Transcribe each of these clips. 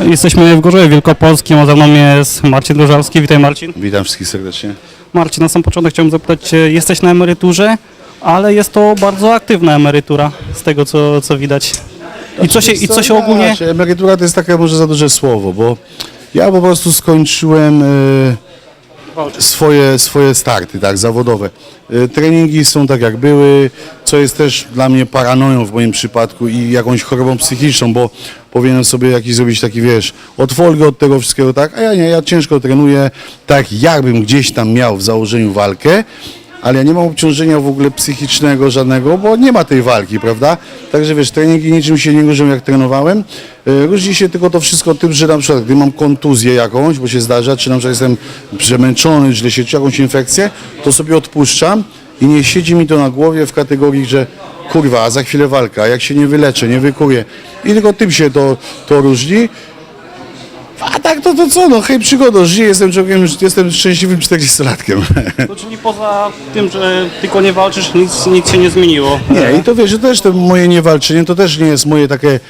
Jesteśmy w Gorzowie Wielkopolskim, a ze mną jest Marcin Drożalski. Witaj Marcin. Witam wszystkich serdecznie. Marcin, na sam początek chciałbym zapytać Cię, jesteś na emeryturze, ale jest to bardzo aktywna emerytura, z tego co, co widać. I co się, i co się ogólnie... Znaczy, Emerytura to jest takie może za duże słowo, bo ja po prostu skończyłem e, swoje, swoje starty, tak, zawodowe. E, treningi są tak jak były, co jest też dla mnie paranoją w moim przypadku i jakąś chorobą psychiczną, bo powinienem sobie jakiś zrobić taki, wiesz, odfolgę od tego wszystkiego, tak, a ja nie, ja ciężko trenuję, tak jakbym gdzieś tam miał w założeniu walkę, ale ja nie mam obciążenia w ogóle psychicznego żadnego, bo nie ma tej walki, prawda? Także wiesz, treningi niczym się nie różnią jak trenowałem. E, Różni się tylko to wszystko tym, że na przykład gdy mam kontuzję jakąś, bo się zdarza, czy na przykład jestem przemęczony, źle się czuję, jakąś infekcję, to sobie odpuszczam i nie siedzi mi to na głowie w kategorii, że kurwa, a za chwilę walka, jak się nie wyleczę, nie wykuję. I tylko tym się to, to różni. A tak to, to co, no hej przygodo, żyję, jestem człowiekiem, jestem szczęśliwym 40-latkiem. To czyli poza tym, że tylko nie walczysz, nic, nic się nie zmieniło. Nie, i to wiesz, że też to moje niewalczenie, to też nie jest moje takie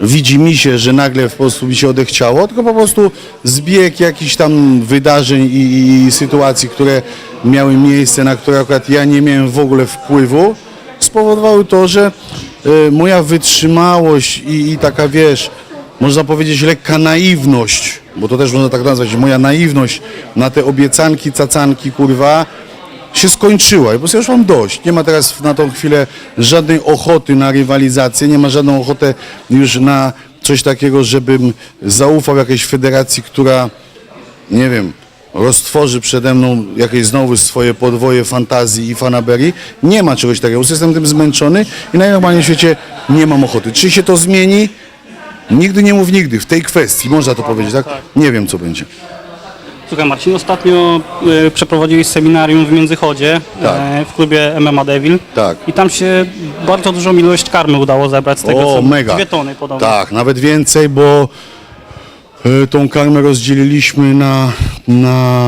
widzi mi się, że nagle po prostu mi się odechciało, tylko po prostu zbieg jakichś tam wydarzeń i, i sytuacji, które miały miejsce, na które akurat ja nie miałem w ogóle wpływu, spowodowały to, że y, moja wytrzymałość i, i taka, wiesz, można powiedzieć lekka naiwność, bo to też można tak nazwać, moja naiwność na te obiecanki, cacanki, kurwa, się skończyła. I po prostu ja już mam dość. Nie ma teraz na tą chwilę żadnej ochoty na rywalizację, nie ma żadną ochotę już na coś takiego, żebym zaufał jakiejś federacji, która, nie wiem, roztworzy przede mną jakieś znowu swoje podwoje fantazji i fanaberii. Nie ma czegoś takiego. Jestem tym zmęczony i najnormalniej w świecie nie mam ochoty. Czy się to zmieni? Nigdy nie mów nigdy. W tej kwestii można to powiedzieć, tak? Nie wiem, co będzie. Słuchaj Marcin, ostatnio e, przeprowadziłeś seminarium w Międzychodzie Tak. e, w klubie MMA Devil. Tak. I tam się bardzo dużą ilość karmy udało zebrać z tego, O, co mega. dwie tony podobno. Tak, nawet więcej, bo e, tą karmę rozdzieliliśmy na, na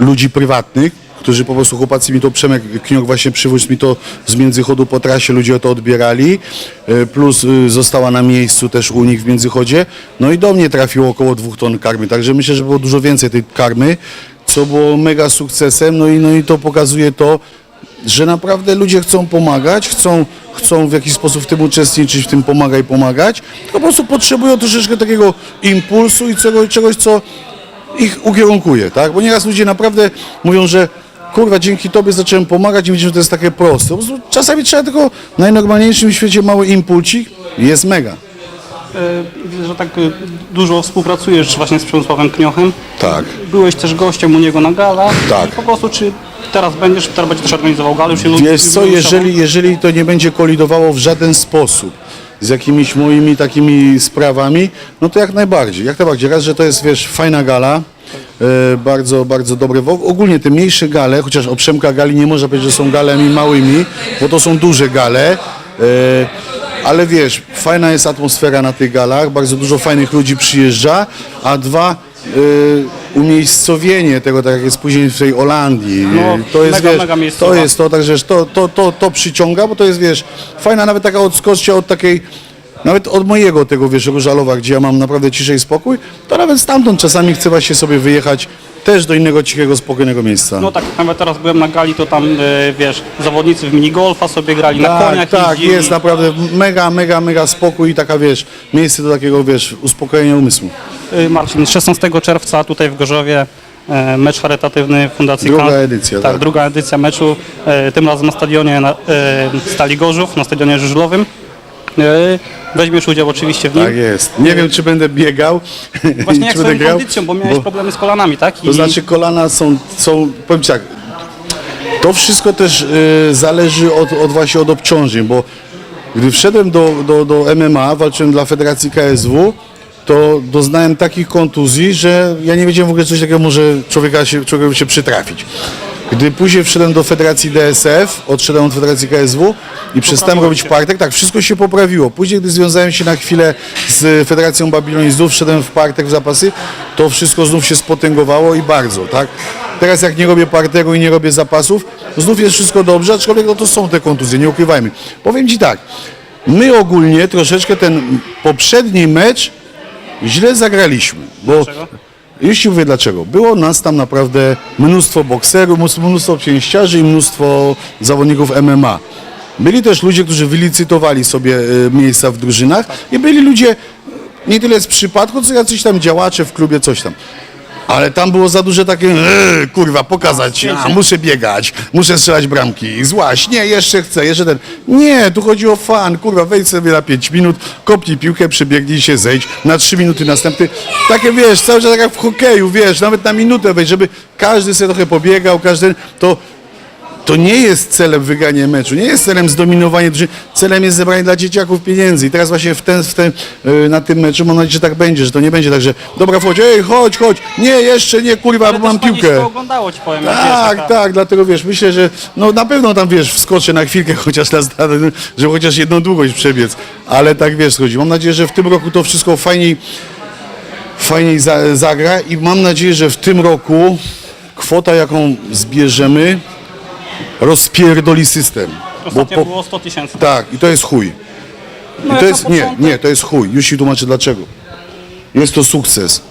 ludzi prywatnych, którzy po prostu chłopacy mi to, Przemek Kniok właśnie przywiózł mi to z Międzychodu po trasie, ludzie to odbierali, e, plus e, została na miejscu też u nich w Międzychodzie, no i do mnie trafiło około dwóch ton karmy, także myślę, że było dużo więcej tej karmy, co było mega sukcesem, no i, no i to pokazuje to, że naprawdę ludzie chcą pomagać, chcą, chcą w jakiś sposób w tym uczestniczyć, w tym pomagaj, pomagać, tylko po prostu potrzebują troszeczkę takiego impulsu i czegoś, czegoś co ich ukierunkuje, tak? Bo nieraz ludzie naprawdę mówią, że kurwa, dzięki tobie zacząłem pomagać i widzę, że to jest takie proste. Czasami trzeba tylko w najnormalniejszym świecie mały impulsik i jest mega. E, Widzę, że tak e, dużo współpracujesz właśnie z Przemysławem Kniochem. Tak. Byłeś też gościem u niego na galach. Tak. I po prostu czy teraz będziesz, teraz będziesz też organizował galę? Już Wiesz co, jeżeli, jeżeli to nie będzie kolidowało w żaden sposób z jakimiś moimi takimi sprawami, no to jak najbardziej. Jak najbardziej. Raz, że to jest, wiesz, fajna gala, bardzo, bardzo dobre. Ogólnie te mniejsze gale, chociaż o Przemka gali nie można powiedzieć, że są galami małymi, bo to są duże gale. E, ale wiesz, fajna jest atmosfera na tych galach, bardzo dużo fajnych ludzi przyjeżdża, a dwa, y, umiejscowienie tego, tak jak jest później w tej Holandii, No, to jest, mega, wiesz, mega to jest to, także to, to, to, to przyciąga, bo to jest, wiesz, fajna nawet taka odskocznia od takiej, nawet od mojego tego, wiesz, Różalowa, gdzie ja mam naprawdę ciszej i spokój, to nawet stamtąd czasami chce właśnie sobie wyjechać też do innego cichego, spokojnego miejsca. No tak, nawet teraz byłem na gali, to tam, e, wiesz, zawodnicy w minigolfa sobie grali, na tak, koniach tak, jeździli. jest naprawdę mega, mega, mega spokój i taka, wiesz, miejsce do takiego, wiesz, uspokojenia umysłu. E, Marcin, 16 czerwca tutaj w Gorzowie e, mecz charytatywny Fundacji Druga Kan- edycja, tak, tak. druga edycja meczu, e, tym razem na stadionie na, e, Stali Gorzów, na stadionie żużlowym. E, Weźmiesz udział oczywiście w nim. Tak jest. Nie wiem, czy będę biegał, Właśnie jak z będę twoją kondycją, bo miałeś problemy z kolanami, tak? I To znaczy kolana są, są powiem ci tak, to wszystko też y, zależy od, od właśnie od obciążeń, bo gdy wszedłem do, do, do MMA, walczyłem dla Federacji KSW, to doznałem takich kontuzji, że ja nie wiedziałem w ogóle coś takiego może człowieka się, człowiekowi się przytrafić. Gdy później wszedłem do Federacji DSF, odszedłem od Federacji KSW i przestałem robić partek, tak, wszystko się poprawiło. Później, gdy związałem się na chwilę z Federacją Babilonii, znów wszedłem w partek w zapasy, to wszystko znów się spotęgowało i bardzo, tak. Teraz jak nie robię parteru i nie robię zapasów, znów jest wszystko dobrze, aczkolwiek no to są te kontuzje, nie ukrywajmy. Powiem Ci tak, my ogólnie troszeczkę ten poprzedni mecz źle zagraliśmy, bo Dlaczego? Już ci mówię dlaczego. Było nas tam naprawdę mnóstwo bokserów, mnóstwo- pięściarzy i mnóstwo zawodników MMA. Byli też ludzie, którzy wylicytowali sobie e, miejsca w drużynach i byli ludzie nie tyle z przypadku, co jacyś tam działacze w klubie, coś tam. Ale tam było za duże takie, eee, kurwa, pokazać, a, muszę biegać, muszę strzelać bramki, złaś, nie, jeszcze chcę, jeszcze ten. Nie, tu chodzi o fan, kurwa, wejdź sobie na 5 minut, kopnij piłkę, przebiegnij się, zejdź, na 3 minuty następny. Takie, wiesz, cały czas tak jak w hokeju, wiesz, nawet na minutę wejdź, żeby każdy sobie trochę pobiegał, każdy, to to nie jest celem wygranie meczu, nie jest celem zdominowanie drużyny, celem jest zebranie dla dzieciaków pieniędzy. I teraz właśnie w ten, w ten, yy, na tym meczu mam nadzieję, że tak będzie, że to nie będzie tak, że dobra, wchodź, ej, chodź, chodź, nie, jeszcze nie, kurwa, bo mam piłkę. oglądało, ci powiem. jak Tak, wiesz, tak, dlatego wiesz, myślę, że no na pewno tam wiesz, wskoczę na chwilkę chociaż na zdanę, żeby chociaż jedną długość przebiec, ale tak wiesz, chodzi. Mam nadzieję, że w tym roku to wszystko fajniej, fajniej za, zagra i mam nadzieję, że w tym roku kwota, jaką zbierzemy, rozpierdoli system. Ostatnio po, było 100 tysięcy. tak, i to jest chuj. No I jak to na jest, nie, początek. nie, to jest chuj. Już ci tłumaczę dlaczego. Jest to sukces.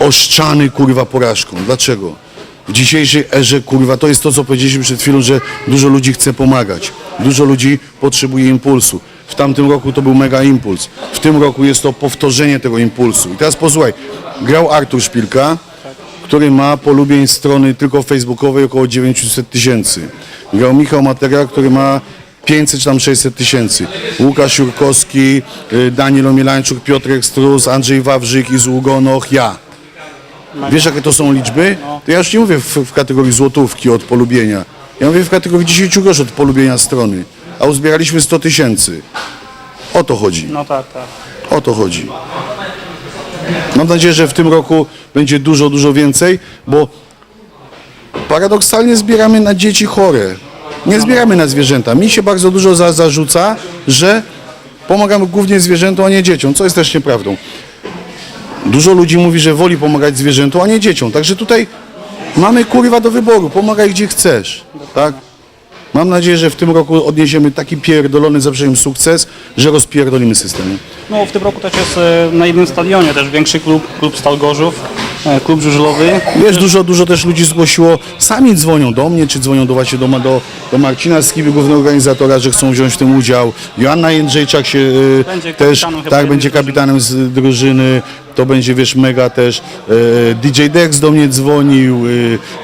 Oszczany, kurwa, porażką. Dlaczego? W dzisiejszej erze, kurwa, to jest to, co powiedzieliśmy przed chwilą, że dużo ludzi chce pomagać. Dużo ludzi potrzebuje impulsu. W tamtym roku to był mega impuls. W tym roku jest to powtórzenie tego impulsu. I teraz posłuchaj. Grał Artur Szpilka, który ma polubień strony tylko facebookowej około 900 tysięcy. Grał Michał Matera, który ma 500 czy tam 600 tysięcy. Łukasz Jurkowski, y, Daniel Omielańczuk, Piotrek Strus, Andrzej Wawrzyk, Izługonoch, ja. Wiesz jakie to są liczby? To ja już nie mówię w, w kategorii złotówki od polubienia. Ja mówię w kategorii 10 groszy od polubienia strony. A uzbieraliśmy 100 tysięcy. O to chodzi. No tak, tak. O to chodzi. Mam nadzieję, że w tym roku będzie dużo, dużo więcej, bo paradoksalnie zbieramy na dzieci chore. Nie zbieramy na zwierzęta. Mi się bardzo dużo za, zarzuca, że pomagamy głównie zwierzętom, a nie dzieciom, co jest też nieprawdą. Dużo ludzi mówi, że woli pomagać zwierzętom, a nie dzieciom. Także tutaj mamy kurwa do wyboru. Pomagaj gdzie chcesz. Tak? Mam nadzieję, że w tym roku odniesiemy taki pierdolony za przeproszeniem sukces, że rozpierdolimy system. No w tym roku też jest e, na jednym stadionie też większy klub, klub Stal Gorzów, klub żużlowy. Wiesz, dużo, dużo też ludzi zgłosiło, sami dzwonią do mnie, czy dzwonią do właśnie do, do, do Marcina Skiby, głównego organizatora, że chcą wziąć w tym udział. Joanna Jędrzejczak się Będzie też, tak, będzie kapitanem z drużyny. To będzie, wiesz, mega też. Y, DJ Dex do mnie dzwonił,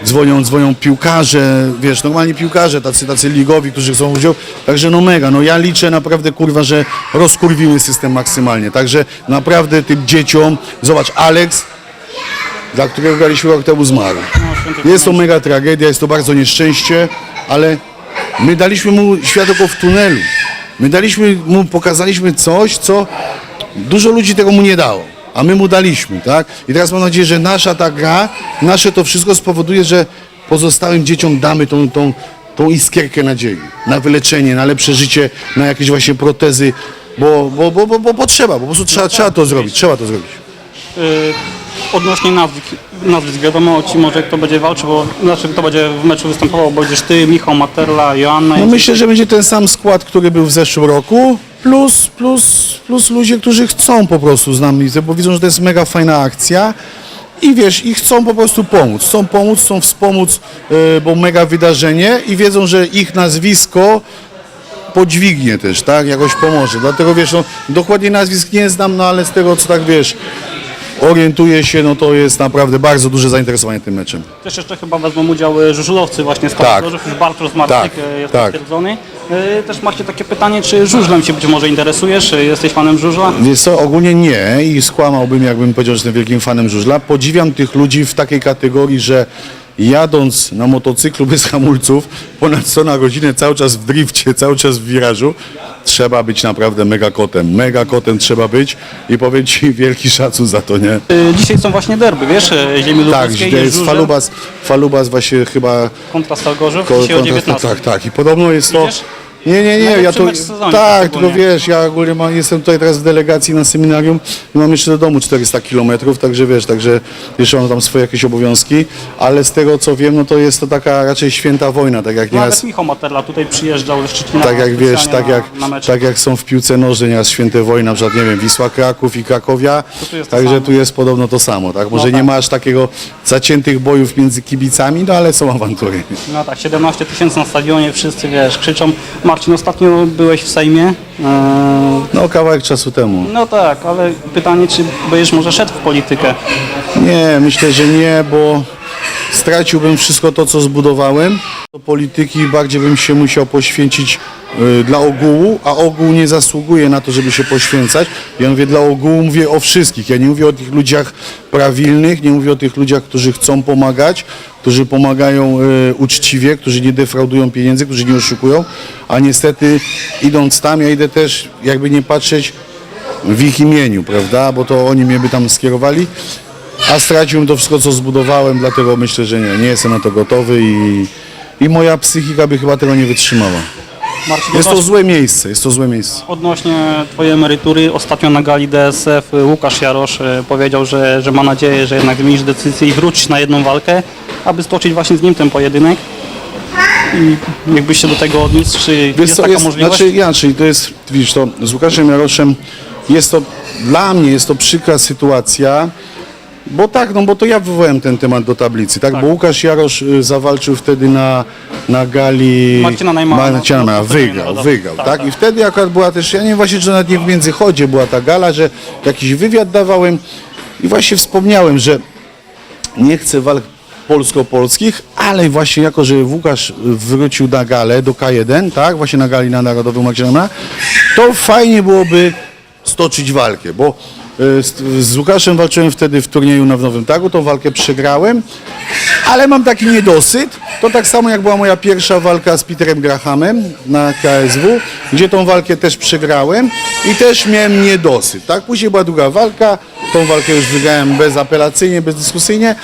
dzwonią, dzwonią piłkarze, wiesz, normalni piłkarze, tacy, tacy ligowi, którzy chcą udział. Także no mega, no ja liczę naprawdę, kurwa, że rozkurwimy system maksymalnie. Także naprawdę tym dzieciom, zobacz, Alex, dla którego graliśmy rok temu zmarł. święty Jest to mega tragedia, jest to bardzo nieszczęście, ale my daliśmy mu światełko w tunelu. My daliśmy mu, pokazaliśmy coś, co dużo ludzi tego mu nie dało, a my mu daliśmy, tak? I teraz mam nadzieję, że nasza ta gra, nasze to wszystko spowoduje, że pozostałym dzieciom damy tą, tą, tą iskierkę nadziei na wyleczenie, na lepsze życie, na jakieś właśnie protezy, bo, bo, bo, bo, bo potrzeba, po prostu trzeba, trzeba to zrobić, trzeba to zrobić. E, Odnośnie nazwisk, nazwisk, wiadomo ci może kto będzie walczył, bo znaczy kto będzie w meczu występował, bo będziesz ty, Michał Materla, Joanna No myślę, że będzie ten sam skład, który był w zeszłym roku, plus, plus, plus ludzie, którzy chcą po prostu z nami, bo widzą, że to jest mega fajna akcja i wiesz, i chcą po prostu pomóc, chcą pomóc, chcą wspomóc, e, bo mega wydarzenie i wiedzą, że ich nazwisko podźwignie też, tak, jakoś pomoże, dlatego wiesz, no, dokładnie nazwisk nie znam, no ale z tego, co tak wiesz, orientuję się, no to jest naprawdę bardzo duże zainteresowanie tym meczem. Też jeszcze chyba wezmą udział e, żużlowcy właśnie z Tak. już Bartosz Marczyk Tak, e, jest tak. potwierdzony. E, Też macie takie pytanie, czy żużlem się być może interesujesz? Jesteś fanem żużla? Wiesz co, ogólnie nie i skłamałbym, jakbym powiedział, że jestem wielkim fanem żużla. Podziwiam tych ludzi w takiej kategorii, że jadąc na motocyklu bez hamulców, ponad 100 na godzinę, cały czas w drifcie, cały czas w wirażu, trzeba być naprawdę mega kotem. Mega kotem trzeba być i powiem Ci wielki szacun za to, nie? E, Dzisiaj są właśnie derby, wiesz, e, ziemi Tak, lubuskiej, jest jest żużel Falubas, Falubas właśnie chyba... kontra Stal Gorzów, ko- dzisiaj o kontra- 19. Tak, tak i podobno jest to... Idziesz? Nie, nie, nie, ja Najlepszy mecz sezonie tak, tylko wiesz, ja ogólnie mam, jestem tutaj teraz w delegacji na seminarium i mam jeszcze do domu 400 kilometrów, także wiesz, także jeszcze mam tam swoje jakieś obowiązki, ale z tego co wiem, no to jest to taka raczej święta wojna, tak jak No, nieraz, Nawet Michał Materla tutaj przyjeżdżał ze Szczecina. tak jak wiesz, specjalnie tak jak, na, tak jak są w piłce nożnej, nieraz święte wojny, na przykład, nie wiem, Wisła Kraków i Krakowia, tu jest to także samo. tu jest podobno to samo, tak, może No nie tak. masz takiego zaciętych bojów między kibicami, no ale są awantury. No tak, 17 tysięcy na stadionie, wszyscy wiesz, krzyczą. Marcin, ostatnio byłeś w Sejmie. Eee, No kawałek czasu temu. no tak, ale pytanie, czy będziesz może szedł w politykę? Nie, myślę, że nie, bo straciłbym wszystko to, co zbudowałem. Do polityki bardziej bym się musiał poświęcić dla ogółu, a ogół nie zasługuje na to, żeby się poświęcać. Ja mówię dla ogółu, mówię o wszystkich. Ja nie mówię o tych ludziach prawilnych, nie mówię o tych ludziach, którzy chcą pomagać, którzy pomagają y, uczciwie, którzy nie defraudują pieniędzy, którzy nie oszukują, a niestety idąc tam, ja idę też, jakby nie patrzeć, w ich imieniu, prawda? Bo to oni mnie by tam skierowali, a straciłem to wszystko, co zbudowałem, dlatego myślę, że nie, nie jestem na to gotowy i, i moja psychika by chyba tego nie wytrzymała. Marcin, Jest to złe miejsce, jest to złe miejsce. Odnośnie Twojej emerytury, ostatnio na gali DSF Łukasz Jarosz e, powiedział, że, że ma nadzieję, że jednak zmienisz decyzję i wrócisz na jedną walkę, aby stoczyć właśnie z nim ten pojedynek. I jakbyś się do tego odniósł, czy Wiesz jest co, taka jest, możliwość? znaczy inaczej, to jest, widzisz, to z Łukaszem Jaroszem jest to, dla mnie jest to przykra sytuacja, bo tak, no bo to ja wywołałem ten temat do tablicy, tak? Bo Łukasz Jarosz y, zawalczył wtedy na, na gali Marcina Najmana, Marcina no, Najmana, no, wygrał, narodowym. wygrał, Tak, tak, tak. I wtedy akurat była też, ja nie wiem właśnie, czy nawet nie w Międzychodzie była ta gala, że jakiś wywiad dawałem i właśnie wspomniałem, że nie chcę walk polsko-polskich, ale właśnie jako, że Łukasz wrócił na galę do K1, tak, właśnie na gali na Narodowym Magdalena, to fajnie byłoby stoczyć walkę, bo z, z Łukaszem walczyłem wtedy w turnieju na Nowym Targu, tą walkę przegrałem, ale mam taki niedosyt, to tak samo jak była moja pierwsza walka z Peterem Grahamem na KSW, gdzie tą walkę też przegrałem i też miałem niedosyt, tak? Później była druga walka, tą walkę już wygrałem bezapelacyjnie, bezdyskusyjnie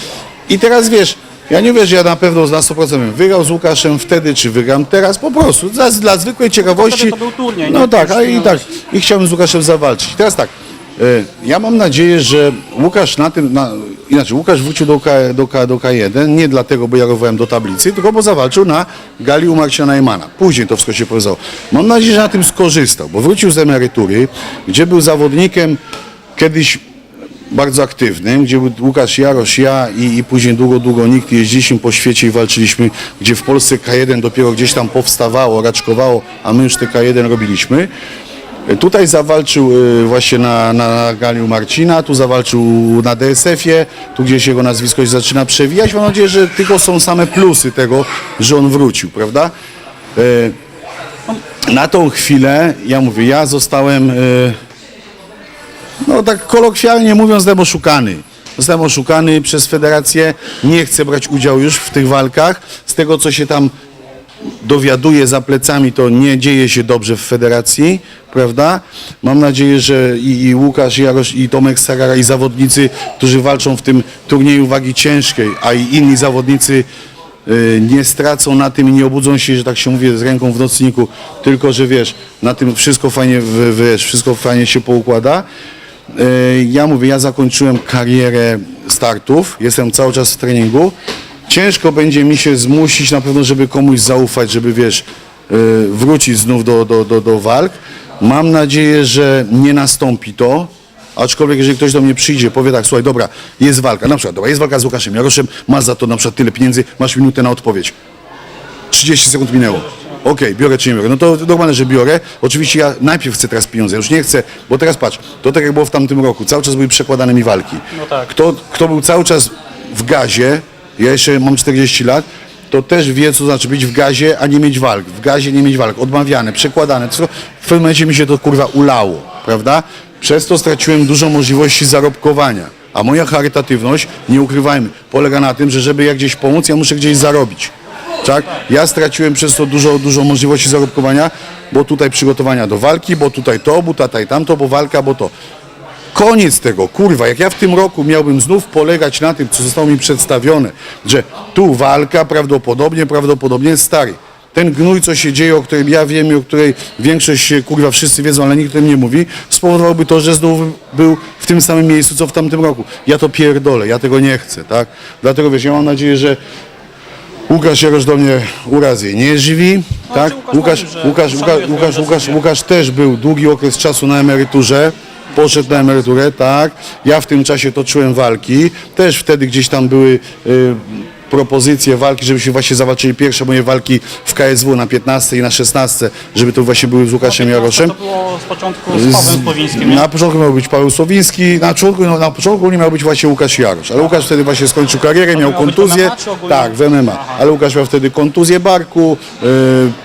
i teraz wiesz, ja nie wiesz, że ja na pewno na 100% bym wygrał z Łukaszem wtedy, czy wygram teraz, po prostu, dla, dla zwykłej ciekawości. to był turniej, No nie? tak, Już ale i nie tak, i chciałbym z Łukaszem zawalczyć. Teraz tak, ja mam nadzieję, że Łukasz na tym, na, inaczej, Łukasz wrócił do, K, do, K, do K1, nie dlatego, bo ja rowałem do tablicy, tylko bo zawalczył na gali u Marcina Najmana. Później to wszystko się pokazało. Mam nadzieję, że na tym skorzystał, bo wrócił z emerytury, gdzie był zawodnikiem kiedyś bardzo aktywnym, gdzie był Łukasz Jarosz, ja i, i później długo, długo nikt jeździliśmy po świecie i walczyliśmy, gdzie w Polsce K1 dopiero gdzieś tam powstawało, raczkowało, a my już te K1 robiliśmy. Tutaj zawalczył e, właśnie na, na gali u Marcina, tu zawalczył na DSF-ie, tu gdzieś jego nazwisko się zaczyna przewijać. Mam nadzieję, że tylko są same plusy tego, że on wrócił, prawda? E, Na tą chwilę, ja mówię, ja zostałem... e, no tak kolokwialnie mówiąc, zostałem oszukany. Zostałem oszukany przez federację, nie chcę brać udziału już w tych walkach. Z tego, co się tam dowiaduję za plecami, to nie dzieje się dobrze w federacji, prawda? Mam nadzieję, że i, i Łukasz Jarosz, i Tomek Sarara, i zawodnicy, którzy walczą w tym turnieju wagi ciężkiej, a i inni zawodnicy y, nie stracą na tym i nie obudzą się, że tak się mówię, z ręką w nocniku, tylko że wiesz, na tym wszystko fajnie, w- wiesz, wszystko fajnie się poukłada. Y, Ja mówię, ja zakończyłem karierę startów, jestem cały czas w treningu. Ciężko będzie mi się zmusić na pewno, żeby komuś zaufać, żeby wiesz, y, wrócić znów do, do, do, do walk. Mam nadzieję, że nie nastąpi to. Aczkolwiek jeżeli ktoś do mnie przyjdzie, powie tak, słuchaj, dobra, jest walka, na przykład, dobra, jest walka z Łukaszem Jaroszem, masz za to na przykład tyle pieniędzy, masz minutę na odpowiedź. 30 sekund minęło. Okej, biorę czy nie biorę. No to normalne, że biorę. Oczywiście ja najpierw chcę teraz pieniądze, już nie chcę, bo teraz patrz, to tak jak było w tamtym roku, cały czas były przekładane mi walki. No tak. Kto, kto był cały czas w gazie, ja jeszcze mam 40 lat, to też wie, co znaczy być w gazie, a nie mieć walk. W gazie nie mieć walk. Odmawiane, przekładane. Wszystko- w pewnym momencie mi się to kurwa ulało, prawda? Przez to straciłem dużo możliwości zarobkowania. A moja charytatywność, nie ukrywajmy, polega na tym, że żeby jak gdzieś pomóc, ja muszę gdzieś zarobić. Tak? Ja straciłem przez to dużo, dużo możliwości zarobkowania, bo tutaj przygotowania do walki, bo tutaj to, bo tutaj tamto, bo walka, bo to. Koniec tego, kurwa, jak ja w tym roku miałbym znów polegać na tym, co zostało mi przedstawione, że tu walka prawdopodobnie, prawdopodobnie stary. ten gnój, co się dzieje, o którym ja wiem i o której większość, e, kurwa, wszyscy wiedzą, ale nikt o tym nie mówi, spowodowałby to, że znowu był w tym samym miejscu, co w tamtym roku. Ja to pierdolę, ja tego nie chcę, tak? Dlatego, wiesz, ja mam nadzieję, że Łukasz Jarosz do mnie urazy nie żywi, tak? czy Łukasz Łukasz, Łukasz, Łukasz, Łukasz? Łukasz też był długi okres czasu na emeryturze, poszedł na emeryturę, tak. Ja w tym czasie toczyłem walki, też wtedy gdzieś tam były y, propozycje walki, żebyśmy właśnie zawalczyli pierwsze moje walki w KSW na 15 i na 16, żeby to właśnie były z Łukaszem Jaroszem. To było z początku z Pawłem Słowińskim, nie? Na początku miał być Paweł Słowiński, na początku, no, na początku nie miał być właśnie Łukasz Jarosz, ale Łukasz wtedy właśnie skończył karierę, miał być kontuzję. MMA czy ogólnie? Tak, w MMA, ale Łukasz miał wtedy kontuzję barku, y,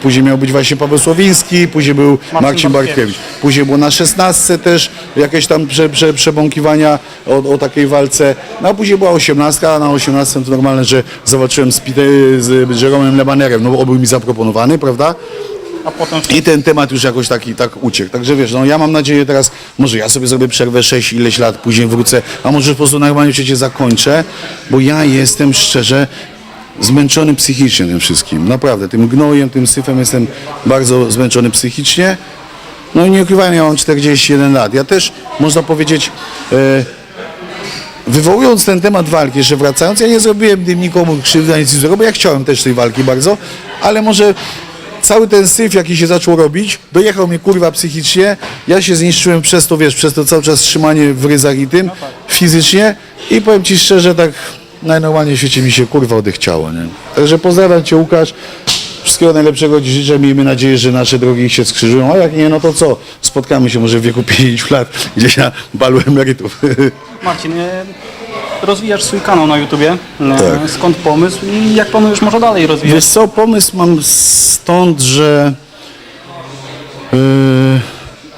później miał być właśnie Paweł Słowiński, później był Marcin, Bartkiewicz. Bartkiewicz. Później było na 16 też jakieś tam prze, prze, przebąkiwania o, o takiej walce, no a później była 18, a na 18 to normalne, że zawalczyłem z, z Jeromem Lebanerem, no bo był mi zaproponowany, prawda? I ten temat już jakoś taki tak uciekł. Także wiesz, no ja mam nadzieję teraz, może ja sobie zrobię przerwę 6 ileś lat, później wrócę, a może po prostu normalnie życie zakończę, bo ja jestem szczerze zmęczony psychicznie tym wszystkim. Naprawdę, tym gnojem, tym syfem jestem bardzo zmęczony psychicznie. No i nie ukrywam, ja mam 41 lat. Ja też, można powiedzieć, e, wywołując ten temat walki, jeszcze wracając, ja nie zrobiłem tym nikomu krzywdy, nic złego, bo ja chciałem też tej walki bardzo, ale może cały ten syf, jaki się zaczął robić, dojechał mnie kurwa psychicznie, ja się zniszczyłem przez to, wiesz, przez to cały czas trzymanie w ryzach i tym, fizycznie i powiem Ci szczerze, tak najnormalniej w świecie mi się kurwa odechciało, nie? Także pozdrawiam Cię Łukasz, Wszystkiego najlepszego Ci życzę. Miejmy nadzieję, że nasze drogi się skrzyżują. A jak nie, no to co? Spotkamy się może w wieku 50 lat gdzieś na balu emerytów. Marcin, e, rozwijasz swój kanał na YouTubie. E, Tak. Skąd pomysł i jak planujesz może dalej rozwijać? Wiesz co, pomysł mam stąd, że yy,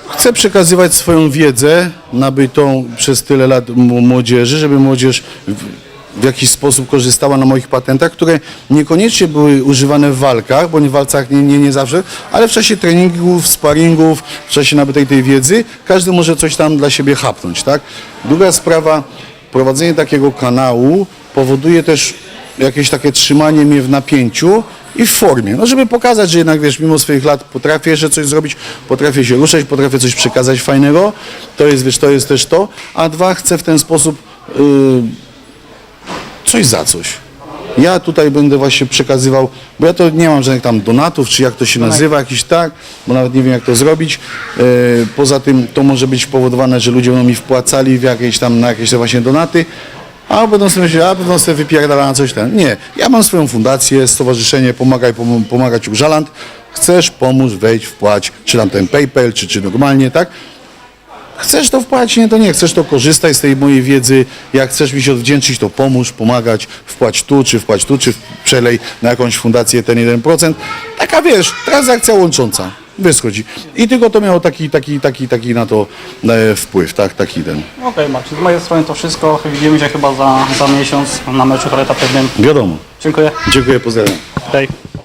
chcę przekazywać swoją wiedzę nabytą przez tyle lat m- młodzieży, żeby młodzież w, w jakiś sposób korzystała na moich patentach, które niekoniecznie były używane w walkach, bo w walkach nie, nie, nie zawsze, ale w czasie treningów, sparingów, w czasie nabytej tej wiedzy, każdy może coś tam dla siebie chapnąć, tak? Druga sprawa, prowadzenie takiego kanału powoduje też jakieś takie trzymanie mnie w napięciu i w formie. No, żeby pokazać, że jednak wiesz, mimo swoich lat potrafię jeszcze coś zrobić, potrafię się ruszać, potrafię coś przekazać fajnego. To jest, wiesz, to jest też to. A dwa, chcę w ten sposób yy, coś za coś. Ja tutaj będę właśnie przekazywał, bo ja to nie mam żadnych tam donatów, czy jak to się nazywa, jakiś tak, bo nawet nie wiem jak to zrobić. E, poza tym to może być powodowane, że ludzie będą mi wpłacali w jakieś tam, na jakieś te właśnie donaty, a będą sobie myśleć, a będą sobie wypierdalać na coś tam. Nie, ja mam swoją fundację, stowarzyszenie Pomagaj, Pom- Pomagać Urzaland. Chcesz, pomóż, wejdź, wpłać, czy tam ten PayPal, czy, czy normalnie, tak? Chcesz to wpłacić, nie to nie. Chcesz to korzystaj z tej mojej wiedzy. Jak chcesz mi się odwdzięczyć, to pomóż, pomagać, wpłać tu, czy wpłać tu, czy przelej na jakąś fundację ten 1%. Taka wiesz, transakcja łącząca. Wiesz, chodzi. I tylko to miało taki, taki, taki, taki na to e, wpływ, tak, taki ten. Okej Marcin, z mojej strony to wszystko. Widzimy się chyba za, za miesiąc na meczu charytatywnym. Wiadomo. Dziękuję. Dziękuję, pozdrawiam. Hej.